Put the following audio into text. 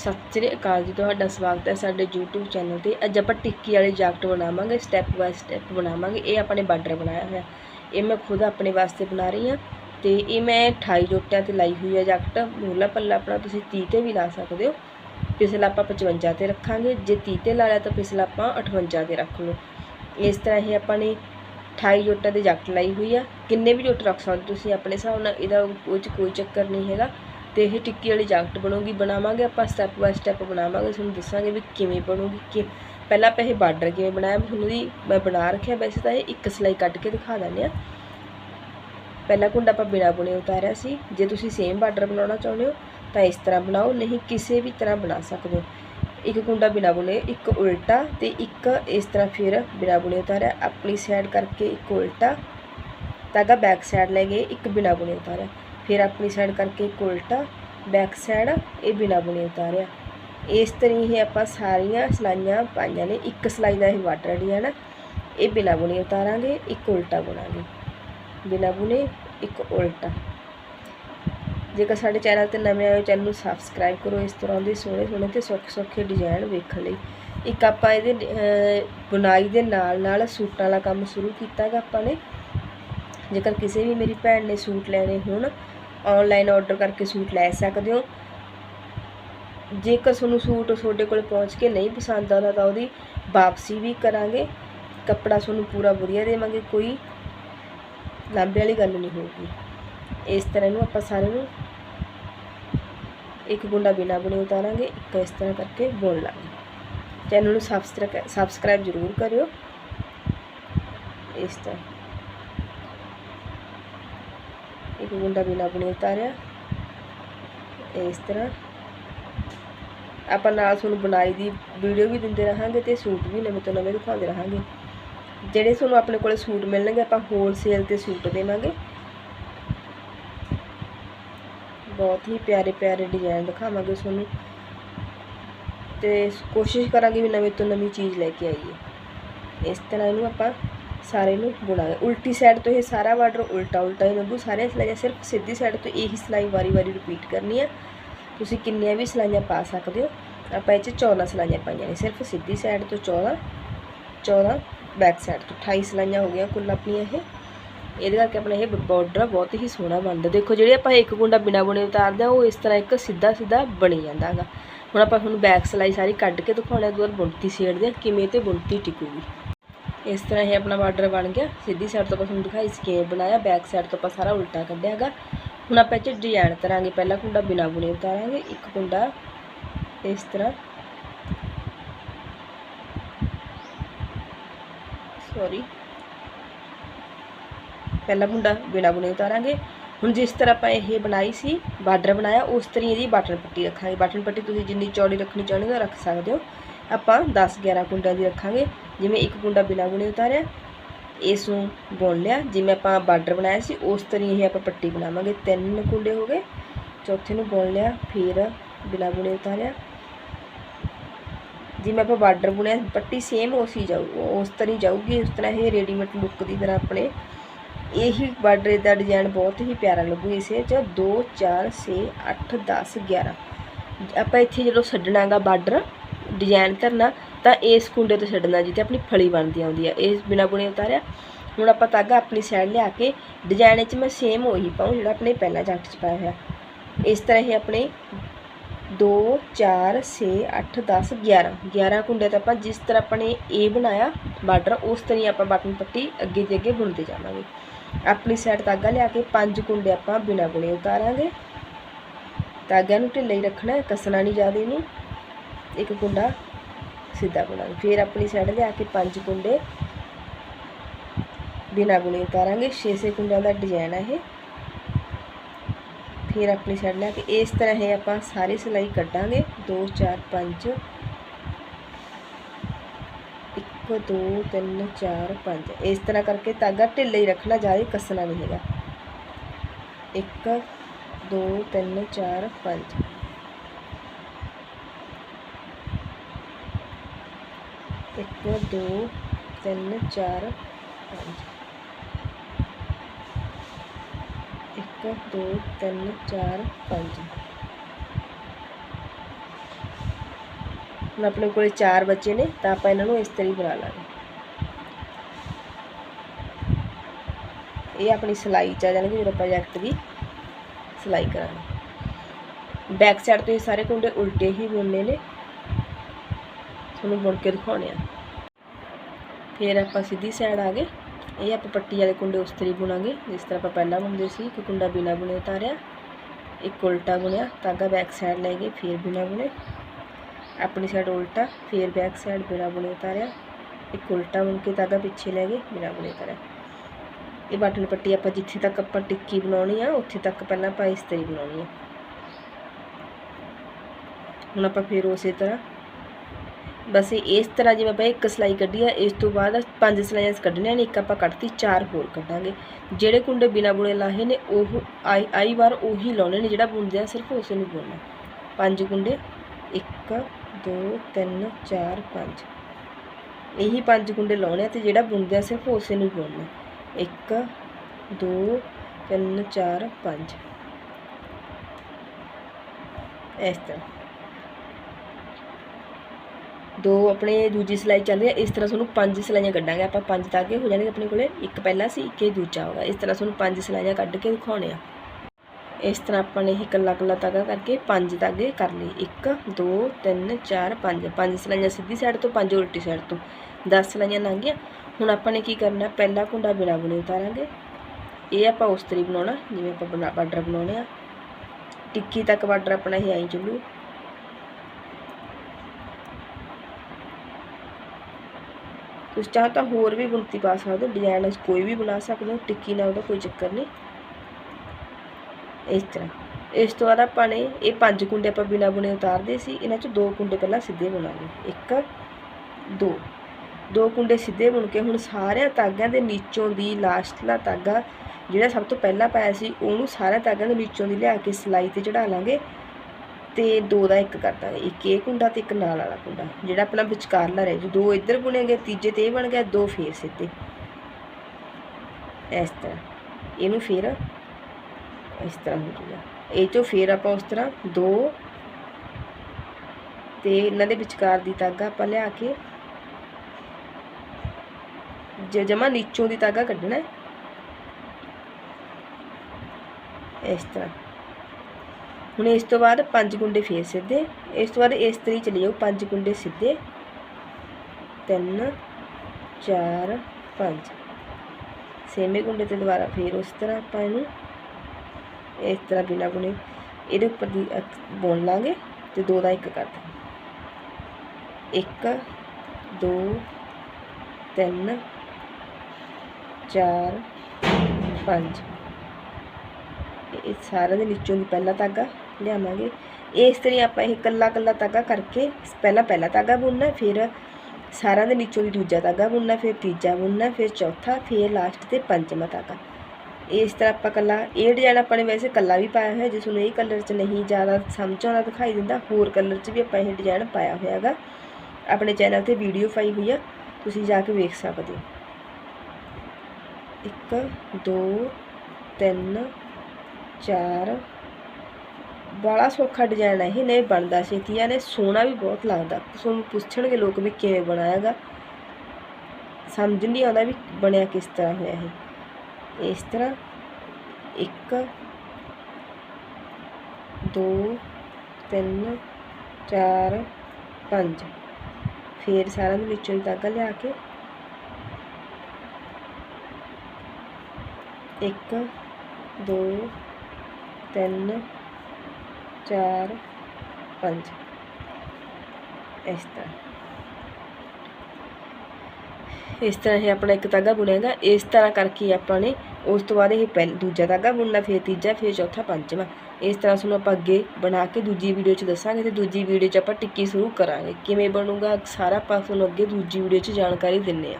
ਸਤਿ ਸ੍ਰੀ ਅਕਾਲ ਜੀ, ਤੁਹਾਡਾ ਸਵਾਗਤ ਹੈ ਸਾਡੇ YouTube ਚੈਨਲ ਤੇ। ਅੱਜ ਆਪਾਂ ਟਿੱਕੀ ਵਾਲੇ ਜਾਕਟ ਬਣਾਵਾਂਗੇ ਸਟੈਪ ਬਾਏ ਸਟੈਪ ਬਣਾਵਾਂਗੇ। ਇਹ ਆਪਣੇ ਬਾਰਡਰ ਬਣਾਇਆ ਹੋਇਆ। ਇਹ ਮੈਂ ਖੁਦ ਆਪਣੇ ਵਾਸਤੇ ਬਣਾ ਰਹੀ ਹਾਂ ਤੇ ਇਹ ਮੈਂ 28 ਜੋਟਿਆਂ ਤੇ ਲਾਈ ਹੋਈ ਹੈ ਜਾਕਟ। ਮੂਲਾ ਪੱਲਾ ਆਪਣਾ ਤੁਸੀਂ 30 ਤੇ ਵੀ ਲਾ ਸਕਦੇ ਹੋ। ਪਿਛਲਾ ਆਪਾਂ 55 ਤੇ ਰੱਖਾਂਗੇ। ਜੇ 30 ਤੇ ਲਾ ਲਿਆ ਤਾਂ ਪਿਛਲਾ ਆਪਾਂ 58 ਤੇ ਰੱਖ ਲਓ। ਇਸ ਤਰ੍ਹਾਂ ਇਹ ਆਪਾਂ ਨੇ 28 ਜੋਟਾਂ ਦੀ ਜਾਕਟ ਲਾਈ ਹੋਈ ਆ। ਕਿੰਨੇ ਵੀ ਜੋਟ ਰੱਖ ਸਕਦੇ ਤੁਸੀਂ ਆਪਣੇ ਹਿਸਾਬ ਨਾਲ, ਇਹਦਾ ਉਹ 'ਚ ਕੋਈ ਚੱਕਰ ਨਹੀਂ ਹੈਗਾ। ਤੇ ਇਹ ਟਿੱਕੀ ਵਾਲੀ ਜਾਕਟ ਬਣੂਗੀ, ਬਣਾਵਾਂਗੇ ਆਪਾਂ ਸਟੈਪ ਬਾਏ ਸਟੈਪ ਬਣਾਵਾਂਗੇ, ਤੁਹਾਨੂੰ ਦੱਸਾਂਗੇ ਵੀ ਕਿਵੇਂ ਬਣੂਗੀ, ਕਿ ਪਹਿਲਾਂ ਆਪਾਂ ਇਹ ਬਾਰਡਰ ਕਿਵੇਂ ਬਣਾਇਆ ਮੈਂ ਤੁਹਾਨੂੰ ਦੀ ਮੈਂ ਬਣਾ ਰੱਖਿਆ, ਵੈਸੇ ਤਾਂ ਇਹ ਇੱਕ ਸਲਾਈ ਕੱਢ ਕੇ ਦਿਖਾ ਦਿੰਦੇ ਆ ਪਹਿਲਾ ਕੁੰਡਾ ਆਪਾਂ ਬਿਨਾ ਬੁਣੇ ਉਤਾਰਿਆ ਸੀ, ਜੇ ਤੁਸੀਂ ਸੇਮ ਬਾਰਡਰ ਬਣਾਉਣਾ ਚਾਹੁੰਦੇ ਹੋ, ਤਾਂ ਇਸ ਤਰ੍ਹਾਂ ਬਣਾਓ, ਨਹੀਂ ਕਿਸੇ ਵੀ ਤਰ੍ਹਾਂ ਬਣਾ ਸਕਦੇ ਹੋ। ਇੱਕ ਕੁੰਡਾ ਬਿਨਾ ਬੁਣੇ, ਇੱਕ ਉਲਟਾ ਤੇ ਇੱਕ ਇਸ ਤਰ੍ਹਾਂ ਫਿਰ ਬਿਨਾ ਬੁਣੇ ਉਤਾਰਿਆ, ਆਪਣੀ ਸਾਈਡ ਕਰਕੇ ਇੱਕ ਉਲਟਾ ਤਾਗਾ ਬੈਕ ਸਾਈਡ ਲੈ ਗਏ, ਇੱਕ ਬਿਨਾ ਬੁਣੇ ਉਤਾਰਿਆ। ਫਿਰ ਆਪਣੀ ਸਾਈਡ ਕਰਕੇ ਇੱਕ ਉਲਟਾ ਬੈਕ ਸਾਈਡ ਇਹ ਬਿਨਾ ਬੁਣੇ ਉਤਾਰਿਆ। ਇਸ ਤਰ੍ਹਾਂ ਹੀ ਆਪਾਂ ਸਾਰੀਆਂ ਸਲਾਈਆਂ ਪਾਈਆਂ ਨੇ ਇੱਕ ਸਲਾਈ ਦਾ ਇਹ ਵਾਟਰ ਡਿਜ਼ਾਈਨ ਇਹ ਬਿਨਾ ਬੁਣੇ ਉਤਾਰਾਂਗੇ ਇੱਕ ਉਲਟਾ ਬੁਣਾਂਗੇ। ਬਿਨਾ ਬੁਣੇ ਇੱਕ ਉਲਟਾ। ਜੇਕਰ ਸਾਡੇ ਚੈਨਲ ਤੇ ਨਵੇਂ ਆਏ ਹੋ ਚੈਨਲ ਨੂੰ ਸਬਸਕ੍ਰਾਈਬ ਕਰੋ ਇਸ ਤਰ੍ਹਾਂ ਦੇ ਸੋਹਣੇ ਸੋਹਣੇ ਤੇ ਸੌਖੇ ਸੌਖੇ ਡਿਜ਼ਾਈਨ ਵੇਖਣ ਲਈ। ਇੱਕ ਆਪਾਂ ਇਹਦੇ ਅਹ, ਬੁਣਾਈ ਦੇ ਨਾਲ ਨਾਲ ਸੂਟਾਂ ਦਾ ਕੰਮ ਸ਼ੁਰੂ ਕੀਤਾ ਹੈਗਾ ਆਪਾਂ ਨੇ। ਜੇਕਰ ਕਿਸੇ ਵੀ ਮੇਰੀ ਭੈਣ ਨੇ ਸੂਟ ਲੈਣੇ ਹੋਣ ਆਨਲਾਈਨ ਆਰਡਰ ਕਰਕੇ ਸੂਟ ਲੈ ਸਕਦੇ ਹੋ। ਜੇਕਰ ਤੁਹਾਨੂੰ ਸੂਟ ਤੁਹਾਡੇ ਕੋਲ ਪਹੁੰਚ ਕੇ ਨਹੀਂ ਪਸੰਦ ਆਉਂਦਾ ਤਾਂ ਉਹਦੀ ਵਾਪਸੀ ਵੀ ਕਰਾਂਗੇ। ਕੱਪੜਾ ਤੁਹਾਨੂੰ ਪੂਰਾ ਵਧੀਆ ਦੇਵਾਂਗੇ, ਕੋਈ ਲਾਂਭੇ ਵਾਲੀ ਗੱਲ ਨਹੀਂ ਹੋਊਗੀ। ਇਸ ਤਰ੍ਹਾਂ ਨੂੰ ਆਪਾਂ ਸਾਰੇ ਨੂੰ ਇੱਕ ਗੁੰਡਾ ਬਿਨਾ ਬੁਣੇ ਉਤਾਰਾਂਗੇ, ਇੱਕ ਇਸ ਤਰ੍ਹਾਂ ਕਰਕੇ ਬੁਣ ਲਾਂਗੇ। ਚੈਨਲ ਨੂੰ ਸਬਸਕ੍ਰਾਈਬ ਸਬਸਕ੍ਰਾਈਬ ਜ਼ਰੂਰ ਕਰਿਓ। ਇਸ ਤਰ੍ਹਾਂ। ਇੱਕ ਗੁੰਡਾ ਬਿਨਾ ਬੁਣੇ ਉਤਾਰਿਆ ਇਸ ਤਰ੍ਹਾਂ ਆਪਾਂ ਨਾਲ ਤੁਹਾਨੂੰ ਬੁਣਾਈ ਦੀ ਵੀਡੀਓ ਵੀ ਦਿੰਦੇ ਰਹਾਂਗੇ ਤੇ ਸੂਟ ਵੀ ਨਵੇਂ ਤੋਂ ਨਵੇਂ ਦਿਖਾਉਂਦੇ ਰਹਾਂਗੇ। ਜਿਹੜੇ ਤੁਹਾਨੂੰ ਆਪਣੇ ਕੋਲੇ ਸੂਟ ਮਿਲਣਗੇ, ਆਪਾਂ ਹੋਲਸੇਲ ਤੇ ਸੂਟ ਦੇਵਾਂਗੇ। ਬਹੁਤ ਹੀ ਪਿਆਰੇ ਪਿਆਰੇ ਡਿਜ਼ਾਈਨ ਦਿਖਾਵਾਂਗੇ ਤੁਹਾਨੂੰ। ਤੇ ਕੋਸ਼ਿਸ਼ ਕਰਾਂਗੇ ਵੀ ਨਵੇਂ ਤੋਂ ਨਵੀਂ ਚੀਜ਼ ਲੈ ਕੇ ਆਈਏ। ਇਸ ਤਰ੍ਹਾਂ ਇਹਨੂੰ ਆਪਾਂ ਸਾਰੇ ਨੂੰ ਬੁਣਾਂਗੇ ਉਲਟੀ ਸਾਈਡ ਤੋਂ ਇਹ ਸਾਰਾ ਬਾਰਡਰ ਉਲਟਾ ਉਲਟਾ ਹੀ ਲੱਗੂ। ਸਾਰੇ ਸਲਾਈਆਂ ਸਿਰਫ ਸਿੱਧੀ ਸਾਈਡ ਤੋਂ ਇਹੀ ਸਲਾਈ ਵਾਰੀ-ਵਾਰੀ ਰਿਪੀਟ ਕਰਨੀ ਹੈ ਤੁਸੀਂ ਕਿੰਨੀਆਂ ਵੀ ਸਿਲਾਈਆਂ ਪਾ ਸਕਦੇ ਹੋ। ਆਪਾਂ ਇਹ 'ਚ 14 ਸਿਲਾਈਆਂ ਪਾਈਆਂ ਨੇ। ਸਿਰਫ ਸਿੱਧੀ ਸਾਈਡ ਤੋਂ 14 14 ਬੈਕ ਸਾਈਡ ਤੋਂ। 28 ਸਿਲਾਈਆਂ ਹੋ ਗਈਆਂ ਕੁੱਲ ਆਪਣੀਆਂ ਇਹ। ਇਹਦੇ ਕਰਕੇ ਆਪਣਾ ਇਹ ਬਾਰਡਰ ਬਹੁਤ ਹੀ ਸੋਹਣਾ ਬਣਦਾ। ਦੇਖੋ, ਜਿਹੜੇ ਆਪਾਂ ਇੱਕ ਗੁੰਡਾ ਬਿਨਾ ਬੁਣੇ ਉਤਾਰਦੇ ਆ, ਉਹ ਇਸ ਤਰ੍ਹਾਂ ਇੱਕ ਸਿੱਧਾ ਸਿੱਧਾ ਬਣੀ ਜਾਂਦਾ ਹੈਗਾ। ਹੁਣ ਆਪਾਂ ਤੁਹਾਨੂੰ ਬੈਕ ਸਲਾਈ ਸਾਰੀ ਕੱਢ ਕੇ ਦਿਖਾਉਣਾ ਹੈ ਦੁਬਾਰਾ ਬੁਣਤੀ ਛੇੜਦੇ ਆ। ਕਿਵੇਂ ਤੇ ਬੁਣਤੀ ਟਿਕੂਗੀ। ਇਸ ਤਰ੍ਹਾਂ ਇਹ ਆਪਣਾ ਬਾਰਡਰ ਬਣ ਗਿਆ। ਸਿੱਧੀ ਸਾਈਡ ਤੋਂ ਆਪਾਂ ਤੁਹਾਨੂੰ ਦਿਖਾਈ ਸੀ ਬਣਾਇਆ ਬੈਕ ਸਾਈਡ ਤੋਂ ਆਪਾਂ ਸਾਰਾ ਉਲਟਾ ਕੱਢਿਆ ਹੈਗਾ ਹੁਣ ਆਪਾਂ ਇਹ 'ਚ ਡਿਜ਼ਾਈਨ ਕਰਾਂਗੇ। ਪਹਿਲਾ ਕੁੰਡਾ ਬਿਨਾ ਬੁਣੇ ਉਤਾਰਾਂਗੇ। ਇੱਕ ਕੁੰਡਾ ਇਸ ਤਰ੍ਹਾਂ। ਸੌਰੀ ਪਹਿਲਾ ਕੁੰਡਾ ਬਿਨਾ ਬੁਣੇ ਉਤਾਰਾਂਗੇ। ਹੁਣ ਜਿਸ ਤਰ੍ਹਾਂ ਆਪਾਂ ਇਹ ਬਣਾਈ ਸੀ ਬਾਰਡਰ ਬਣਾਇਆ, ਉਸ ਤਰ੍ਹਾਂ ਇਹਦੀ ਬਾਟਨ ਪੱਟੀ ਰੱਖਾਂਗੇ। ਬਾਟਨ ਪੱਟੀ ਤੁਸੀਂ ਜਿੰਨੀ ਚੌੜੀ ਰੱਖਣੀ ਚਾਹੁੰਦੇ ਹੋ, ਰੱਖ ਸਕਦੇ ਹੋ। ਆਪਾਂ 10 11 ਕੁੰਡਾਂ ਦੀ ਰੱਖਾਂਗੇ। ਜਿਵੇਂ ਇੱਕ ਕੁੰਡਾ ਬਿਨਾਂ ਬੁਣੇ ਉਤਾਰਿਆ, ਇਸ ਨੂੰ ਬੁਣ ਲਿਆ। ਜਿਵੇਂ ਆਪਾਂ ਬਾਰਡਰ ਬਣਾਇਆ ਸੀ, ਉਸ ਤਰ੍ਹਾਂ ਹੀ ਆਪਾਂ ਪੱਟੀ ਬਣਾਵਾਂਗੇ। ਤਿੰਨ ਕੁੰਡੇ ਹੋ ਗਏ, ਚੌਥੇ ਨੂੰ ਬੁਣ ਲਿਆ, ਫਿਰ ਬਿਨਾਂ ਬੁਣੇ ਉਤਾਰਿਆ। ਜਿਵੇਂ ਆਪਾਂ ਬਾਰਡਰ ਬੁਣਿਆ, ਪੱਟੀ ਸੇਮ ਉਸੇ ਜਾਊ, ਉਸ ਤਰ੍ਹਾਂ ਹੀ ਜਾਊਗੀ, ਉਸ ਤਰ੍ਹਾਂ ਇਹ ਰੈਡੀਮੇਡ ਲੁੱਕ ਦੀ ਤਰ੍ਹਾਂ ਆਪਣੇ। ਇਹੀ ਬਾਰਡਰ ਦਾ ਡਿਜ਼ਾਈਨ ਬਹੁਤ ਹੀ ਪਿਆਰਾ ਲੱਗੂ ਇਸੇ ਚ 2 4 6 8 10 11 ਆਪਾਂ ਇੱਥੇ ਜਦੋਂ ਛੱਡਣਾਗਾ ਬਾਰਡਰ ਡਿਜ਼ਾਈਨ ਧਰਨਾ ਤਾਂ ਇਸ ਕੁੰਡੇ ਤੋਂ ਛੱਡਣਾ ਜਿੱਥੇ ਆਪਣੀ ਫਲੀ ਬਣਦੀ ਆਉਂਦੀ ਆ। ਇਸ ਬਿਨਾ ਬੁਣੇ ਉਤਾਰਿਆ। ਹੁਣ ਆਪਾਂ ਤਾਗਾ ਆਪਣੀ ਸਾਈਡ ਲਿਆ ਕੇ ਡਿਜ਼ਾਈਨ ਵਿੱਚ ਮੈਂ ਸੇਮ ਉਹੀ ਪਾਉਂ ਜਿਹੜਾ ਆਪਣੇ ਪਹਿਲਾਂ ਜੱਟ ਚ ਪਾਇਆ ਹੋਇਆ। ਇਸ ਤਰ੍ਹਾਂ ਹੀ ਆਪਣੇ 2 4 6 8 10 11 11 ਕੁੰਡੇ ਤਾਂ ਆਪਾਂ ਜਿਸ ਤਰ੍ਹਾਂ ਆਪਾਂ ਨੇ ਇਹ ਬਣਾਇਆ ਬਾਰਡਰ, ਉਸ ਤਰ੍ਹਾਂ ਹੀ ਆਪਾਂ ਬਟਨ ਪੱਟੀ ਅੱਗੇ ਤੇ ਅੱਗੇ ਬੁਣਦੇ ਜਾਵਾਂਗੇ। ਆਪਣੀ ਸਾਈਡ ਤਾਗਾ ਲਿਆ ਕੇ ਪੰਜ ਕੁੰਡੇ ਆਪਾਂ ਬਿਨਾ ਬੁਣੇ ਉਤਾਰਾਂਗੇ। ਤਾਗਿਆਂ ਨੂੰ ਢਿੱਲੇ ਹੀ ਰੱਖਣਾ ਹੈ, ਕੱਸਣਾ ਨਹੀਂ ਜ਼ਿਆਦਾ ਇਹਨੂੰ। ਇੱਕ ਕੁੰਡਾ ਸਿੱਧਾ ਬੁਣਾਂਗੇ ਫਿਰ ਆਪਣੀ ਸਾਈਡ ਲਿਆ ਕੇ ਪੰਜ ਕੁੰਡੇ ਬਿਨਾ ਬੁਣੇ ਉਤਾਰਾਂਗੇ 6-6 ਕੁੰਡਿਆਂ ਦਾ ਡਿਜ਼ਾਈਨ ਹੈ ਇਹ ਫਿਰ ਆਪਣੀ ਸਾਈਡ ਲਿਆ ਕੇ ਇਸ ਤਰ੍ਹਾਂ ਇਹ ਆਪਾਂ ਸਾਰੀ ਸਿਲਾਈ ਕੱਢਾਂਗੇ 2 4 5 1 2 3 4 5 ਇਸ ਤਰ੍ਹਾਂ ਕਰਕੇ ਤਾਗਾ ਢਿੱਲਾ ਹੀ ਰੱਖਣਾ ਜ਼ਿਆਦਾ ਕੱਸਣਾ ਨਹੀਂ ਹੈਗਾ 1 2 3 4 5 ਇੱਕ, ਦੋ, ਤਿੰਨ, ਚਾਰ, ਪੰਜ। ਇੱਕ, ਦੋ, ਤਿੰਨ, ਚਾਰ, ਪੰਜ। ਹੁਣ ਆਪਣੇ ਕੋਲੇ ਚਾਰ ਬੱਚੇ ਨੇ, ਤਾਂ ਆਪਾਂ ਇਹਨਾਂ ਨੂੰ ਇਸ ਤਰ੍ਹਾਂ ਹੀ ਬਣਾ ਲਾਂਗੇ। ਇਹ ਆਪਣੀ ਸਿਲਾਈ ਚ ਆ ਜਾਣਗੇ, ਜਦੋਂ ਆਪਾਂ ਜੈਕਟ ਦੀ ਸਿਲਾਈ ਕਰਾਂਗੇ। ਬੈਕ ਸਾਈਡ ਤੋਂ ਇਹ ਸਾਰੇ ਕੁੰਡੇ ਉਲਟੇ ਹੀ ਬੁਣਨੇ ਨੇ। ਤੁਹਾਨੂੰ ਬੁਣ ਕੇ ਦਿਖਾਉਣੇ ਆ। ਫਿਰ ਆਪਾਂ ਸਿੱਧੀ ਸਾਈਡ ਆ ਗਏ। ਇਹ ਆਪਾਂ ਪੱਟੀ ਵਾਲੇ ਕੁੰਡੇ ਉਸ ਤਰੀ ਬੁਣਾਂਗੇ, ਜਿਸ ਤਰ੍ਹਾਂ ਆਪਾਂ ਪਹਿਲਾਂ ਬੁਣਦੇ ਸੀ। ਕਿ ਕੁੰਡਾ ਬਿਨਾ ਬੁਣੇ ਉਤਾਰਿਆ, ਇੱਕ ਉਲਟਾ ਬੁਣਿਆ ਤਾਗਾ ਬੈਕ ਸਾਈਡ ਲੈ ਗਏ, ਫਿਰ ਬਿਨਾ ਬੁਣੇ। ਆਪਣੀ ਸਾਈਡ ਉਲਟਾ, ਫਿਰ ਬੈਕ ਸਾਈਡ ਬਿਨਾ ਬੁਣੇ ਉਤਾਰਿਆ। ਇੱਕ ਉਲਟਾ ਬੁਣ ਕੇ ਤਾਗਾ ਪਿੱਛੇ ਲੈ ਗਏ, ਬਿਨਾ ਬੁਣੇ ਉਤਾਰਿਆ। ਇਹ ਬਟਨ ਪੱਟੀ ਆਪਾਂ ਜਿੱਥੇ ਤੱਕ ਆਪਾਂ ਟਿੱਕੀ ਬਣਾਉਣੀ ਆ, ਉੱਥੇ ਤੱਕ ਪਹਿਲਾਂ ਆਪਾਂ ਇਸ ਤਰੀ ਬਣਾਉਣੀ ਆ। ਹੁਣ ਆਪਾਂ ਫਿਰ ਉਸੇ ਤਰ੍ਹਾਂ ਬਸ ਇਹ ਇਸ ਤਰ੍ਹਾਂ ਜਿਵੇਂ ਆਪਾਂ ਇੱਕ ਸਿਲਾਈ ਕੱਢੀ ਆ, ਇਸ ਤੋਂ ਬਾਅਦ ਪੰਜ ਸਿਲਾਈਆਂ ਕੱਢਣੀਆਂ ਨੇ, ਇੱਕ ਆਪਾਂ ਕੱਢਤੀ, ਚਾਰ ਹੋਰ ਕੱਢਾਂਗੇ। ਜਿਹੜੇ ਕੁੰਡੇ ਬਿਨਾ ਬੁਣੇ ਲਾਹੇ ਨੇ, ਉਹ ਆਈ ਆਈ ਵਾਰ ਉਹੀ ਲਾਉਣੇ ਨੇ, ਜਿਹੜਾ ਬੁਣਦੇ ਆ, ਸਿਰਫ ਉਸੇ ਨੂੰ ਬੁਣਨਾ। ਪੰਜ ਕੁੰਡੇ 1 2 3 4 5 ਇਹੀ ਪੰਜ ਕੁੰਡੇ ਲਾਉਣੇ ਆ ਤੇ ਜਿਹੜਾ ਬੁਣਦੇ ਆ, ਸਿਰਫ ਉਸੇ ਨੂੰ ਬੁਣਨਾ। 1 2 3 4 5 ਇਸ ਤਰ੍ਹਾਂ। ਦੋ ਆਪਣੇ ਦੂਜੀ ਸਿਲਾਈ ਚੱਲ ਰਹੀ ਹੈ, ਇਸ ਤਰ੍ਹਾਂ ਤੁਹਾਨੂੰ ਪੰਜ ਸਿਲਾਈਆਂ ਕੱਢਾਂਗੇ, ਆਪਾਂ ਪੰਜ ਧਾਗੇ ਹੋ ਜਾਣਗੇ ਆਪਣੇ ਕੋਲੇ, ਇੱਕ ਪਹਿਲਾ ਸੀ, ਇੱਕ ਇਹ ਦੂਜਾ ਹੋਗਾ ਇਸ ਤਰ੍ਹਾਂ ਤੁਹਾਨੂੰ ਪੰਜ ਸਿਲਾਈਆਂ ਕੱਢ ਕੇ ਦਿਖਾਉਣੇ ਆ। ਇਸ ਤਰ੍ਹਾਂ ਆਪਾਂ ਨੇ ਇਹ ਕੱਲਾ ਕੱਲਾ ਧਾਗਾ ਕਰਕੇ ਪੰਜ ਧਾਗੇ ਕਰ ਲਏ 1 2 3 4 5 ਪੰਜ ਸਿਲਾਈਆਂ ਸਿੱਧੀ ਸਾਈਡ ਤੋਂ, ਪੰਜ ਉਲਟੀ ਸਾਈਡ ਤੋਂ 10 ਸਿਲਾਈਆਂ ਲੰਘ ਗਈਆਂ। ਹੁਣ ਆਪਾਂ ਨੇ ਕੀ ਕਰਨਾ, ਪਹਿਲਾ ਕੁੰਡਾ ਬਿਨਾ ਬੁਣੇ ਉਤਾਰਾਂਗੇ, ਇਹ ਆਪਾਂ ਉਸ ਤਰੀ ਬਣਾਉਣਾ, ਜਿਵੇਂ ਆਪਾਂ ਬਣਾ ਬਾਰਡਰ ਬਣਾਉਣੇ ਆ। ਟਿੱਕੀ ਤੱਕ ਬਾਰਡਰ ਆਪਣਾ ਇਹ ਆਈ ਚੱਲੂ। ਤੁਸੀਂ ਚਾਹੋ ਤਾਂ ਹੋਰ ਵੀ ਬੁਣਤੀ ਪਾ ਸਕਦੇ ਹੋ ਡਿਜ਼ਾਈਨ ਕੋਈ ਵੀ ਬਣਾ ਸਕਦੇ ਹੋ, ਟਿੱਕੀ ਨਾਲ ਉਹਦਾ ਕੋਈ ਚੱਕਰ ਨਹੀਂ। ਇਸ ਤਰ੍ਹਾਂ। ਇਸ ਤੋਂ ਬਾਅਦ ਆਪਾਂ ਨੇ ਇਹ ਪੰਜ ਕੁੰਡੇ ਆਪਾਂ ਬਿਨਾ ਬੁਣੇ ਉਤਾਰਦੇ ਸੀ, ਇਹਨਾਂ ਚੋਂ ਦੋ ਕੁੰਡੇ ਪਹਿਲਾਂ ਸਿੱਧੇ ਬੁਣਾਂਗੇ ਇੱਕ, ਦੋ। ਦੋ ਕੁੰਡੇ ਸਿੱਧੇ ਬੁਣ ਕੇ ਹੁਣ ਸਾਰਿਆਂ ਤਾਗਿਆਂ ਦੇ ਨੀਚੋਂ ਦੀ ਲਾਸਟਲਾ ਤਾਗਾ ਜਿਹੜਾ ਸਭ ਤੋਂ ਪਹਿਲਾਂ ਪਾਇਆ ਸੀ, ਉਹਨੂੰ ਸਾਰਿਆਂ ਤਾਗਿਆਂ ਦੇ ਨੀਚੋਂ ਦੀ ਲਿਆ ਕੇ ਸਿਲਾਈ ਤੇ ਚੜਾ ਲਾਂਗੇ। ਤੇ ਦੋ ਦਾ ਇੱਕ ਕਰ ਇੱਕ ਇਹ ਕੁੰਡਾ ਤੇ ਇੱਕ ਨਾਲ ਵਾਲਾ ਕੁੰਡਾ, ਜਿਹੜਾ ਆਪਣਾ ਵਿਚਕਾਰਲਾ ਰਹਿ ਜੂ। ਦੋ ਇੱਧਰ ਬੁਣੇਗੇ, ਤੀਜੇ ਤੇ ਇਹ ਬਣ ਗਿਆ, ਦੋ ਫੇਰ ਸਿੱਧੇ। ਇਸ ਤਰ੍ਹਾਂ। ਇਹਨੂੰ ਫੇਰ ਇਸ ਤਰ੍ਹਾਂ ਹੋ ਜੂਗਾ ਇਹ ਚੋਂ ਫੇਰ ਆਪਾਂ ਉਸ ਤਰ੍ਹਾਂ ਦੋ ਤੇ ਇਹਨਾਂ ਦੇ ਵਿਚਕਾਰ ਦੀ ਤਾਗਾ ਆਪਾਂ ਲਿਆ ਕੇ ਜੇ, ਜਮਾ ਨੀਚੋਂ ਦੀ ਤਾਗਾ ਕੱਢਣਾ ਹੈ। ਇਸ ਤਰ੍ਹਾਂ। ਹੁਣ ਇਸ ਤੋਂ ਬਾਅਦ ਪੰਜ ਗੁੰਡੇ ਫੇਰ ਸਿੱਧੇ, ਇਸ ਤੋਂ ਬਾਅਦ ਇਸ ਤਰੀ ਚਲੀ ਜਾਓ, ਪੰਜ ਗੁੰਡੇ ਸਿੱਧੇ। 3 4 5 ਸੇਮੇ ਗੁੰਡੇ ਤੇ ਦੁਬਾਰਾ ਫੇਰ ਉਸ ਤਰ੍ਹਾਂ ਆਪਾਂ ਇਹਨੂੰ ਇਸ ਤਰ੍ਹਾਂ ਬਿਨਾ ਬੁਣੇ ਇਹਦੇ ਉੱਪਰ ਦੀ ਬੁਣ ਲਾਂਗੇ ਤੇ ਦੋ ਦਾ ਇੱਕ ਕਰ ਦਾਂਗੇ 1 2 3 4 5 ਇਹ ਸਾਰਿਆਂ ਦੇ ਵਿੱਚੋਂ ਦੀ ਪਹਿਲਾ ਧਾਗਾ। ਲਿਆਵਾਂਗੇ। ਇਸ ਤਰ੍ਹਾਂ ਆਪਾਂ ਇਹ ਕੱਲਾ ਕੱਲਾ ਧਾਗਾ ਕਰਕੇ ਪਹਿਲਾਂ ਪਹਿਲਾ ਧਾਗਾ ਬੁਣਨਾ, ਫਿਰ ਸਾਰਿਆਂ ਦੇ ਵਿੱਚੋਂ ਦੀ ਦੂਜਾ ਧਾਗਾ ਬੁਣਨਾ, ਫਿਰ ਤੀਜਾ ਬੁਣਨਾ, ਫਿਰ ਚੌਥਾ, ਫਿਰ ਲਾਸਟ ਤੇ ਪੰਜਵਾਂ ਧਾਗਾ ਇਸ ਤਰ੍ਹਾਂ ਆਪਾਂ ਕੱਲਾ, ਇਹ ਡਿਜ਼ਾਈਨ ਆਪਾਂ ਨੇ ਵੈਸੇ ਕੱਲਾ ਵੀ ਪਾਇਆ ਹੋਇਆ ਜਿਸ ਨੂੰ ਇਹ ਕਲਰ 'ਚ ਨਹੀਂ ਜ਼ਿਆਦਾ ਸਮਝ ਆਉਂਦਾ ਦਿਖਾਈ ਦਿੰਦਾ, ਹੋਰ ਕਲਰ 'ਚ ਵੀ ਆਪਾਂ ਇਹ ਡਿਜ਼ਾਈਨ ਪਾਇਆ ਹੋਇਆ ਹੈਗਾ। ਆਪਣੇ ਚੈਨਲ ਤੇ ਵੀਡੀਓ ਪਾਈ ਹੋਈ ਆ, ਤੁਸੀਂ ਜਾ ਕੇ ਵੇਖ ਸਕਦੇ ਹੋ। 1 2 3 ਚਾਰ ਬੜਾ ਸੌਖਾ ਡਿਜ਼ਾਈਨ ਹੈ ਇਹ, ਨਹੀਂ ਬਣਦਾ ਛੇਤੀਆਂ ਨੇ ਸੋਹਣਾ ਵੀ ਬਹੁਤ ਲੱਗਦਾ। ਤੁਹਾਨੂੰ ਪੁੱਛਣਗੇ ਲੋਕ ਵੀ ਕਿਵੇਂ ਬਣਾਇਆਗਾ। ਸਮਝ ਨਹੀਂ ਆਉਂਦਾ ਵੀ ਬਣਿਆ ਕਿਸ ਤਰ੍ਹਾਂ ਹੋਇਆ ਇਹ। ਇਸ ਤਰ੍ਹਾਂ 1 2 3 4 5 ਫੇਰ ਸਾਰਿਆਂ ਦੇ ਵਿੱਚੋਂ ਹੀ ਲਿਆ ਕੇ 1 2 ਤਿੰਨ ਚਾਰ, ਪੰਜ। ਇਸ ਤਰ੍ਹਾਂ। ਇਸ ਤਰ੍ਹਾਂ ਇਹ ਆਪਣਾ ਇੱਕ ਧਾਗਾ ਬੁਣੇਗਾ। ਇਸ ਤਰ੍ਹਾਂ ਕਰਕੇ ਆਪਾਂ ਨੇ ਉਸ ਤੋਂ ਬਾਅਦ ਇਹ ਪਹਿਲ, ਦੂਜਾ ਧਾਗਾ ਬੁਣਨਾ, ਫਿਰ ਤੀਜਾ, ਫਿਰ ਚੌਥਾ, ਪੰਜਵਾਂ। ਇਸ ਤਰ੍ਹਾਂ ਤੁਹਾਨੂੰ ਆਪਾਂ ਅੱਗੇ ਬਣਾ ਕੇ ਦੂਜੀ ਵੀਡੀਓ 'ਚ ਦੱਸਾਂਗੇ ਤੇ ਦੂਜੀ ਵੀਡੀਓ 'ਚ ਆਪਾਂ ਟਿੱਕੀ ਸ਼ੁਰੂ ਕਰਾਂਗੇ। ਕਿਵੇਂ ਬਣੂਗਾ? ਸਾਰਾ ਆਪਾਂ ਤੁਹਾਨੂੰ ਅੱਗੇ ਦੂਜੀ ਵੀਡੀਓ 'ਚ ਜਾਣਕਾਰੀ ਦਿੰਨੇ ਆ।